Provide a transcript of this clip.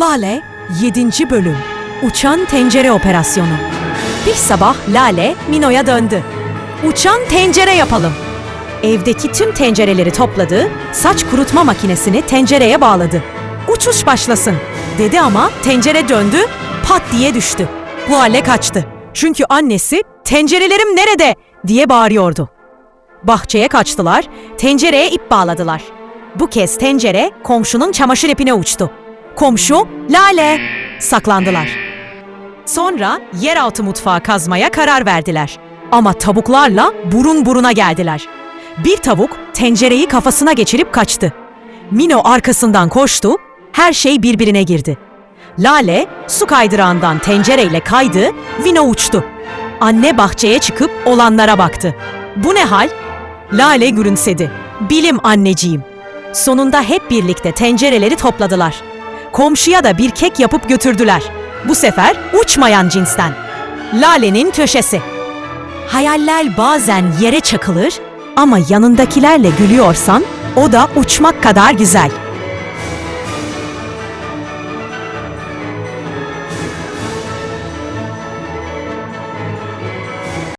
Lale 7. Bölüm Uçan Tencere Operasyonu Bir sabah Lale Mino'ya döndü. Uçan tencere yapalım. Evdeki tüm tencereleri topladı, saç kurutma makinesini tencereye bağladı. Uçuş başlasın dedi ama tencere döndü, pat diye düştü. Lale kaçtı. Çünkü annesi tencerelerim nerede diye bağırıyordu. Bahçeye kaçtılar, tencereye ip bağladılar. Bu kez tencere komşunun çamaşır ipine uçtu. Komşu, Lale, saklandılar. Sonra yeraltı mutfağı kazmaya karar verdiler. Ama tavuklarla burun buruna geldiler. Bir tavuk tencereyi kafasına geçirip kaçtı. Mino arkasından koştu, her şey birbirine girdi. Lale su kaydırağından tencereyle kaydı, Vino uçtu. Anne bahçeye çıkıp olanlara baktı. Bu ne hal? Lale gülümsedi. Bilim anneciğim. Sonunda hep birlikte tencereleri topladılar. Komşuya da bir kek yapıp götürdüler. Bu sefer uçmayan cinsten. Lale'nin köşesi. Hayaller bazen yere çakılır ama yanındakilerle gülüyorsan o da uçmak kadar güzel.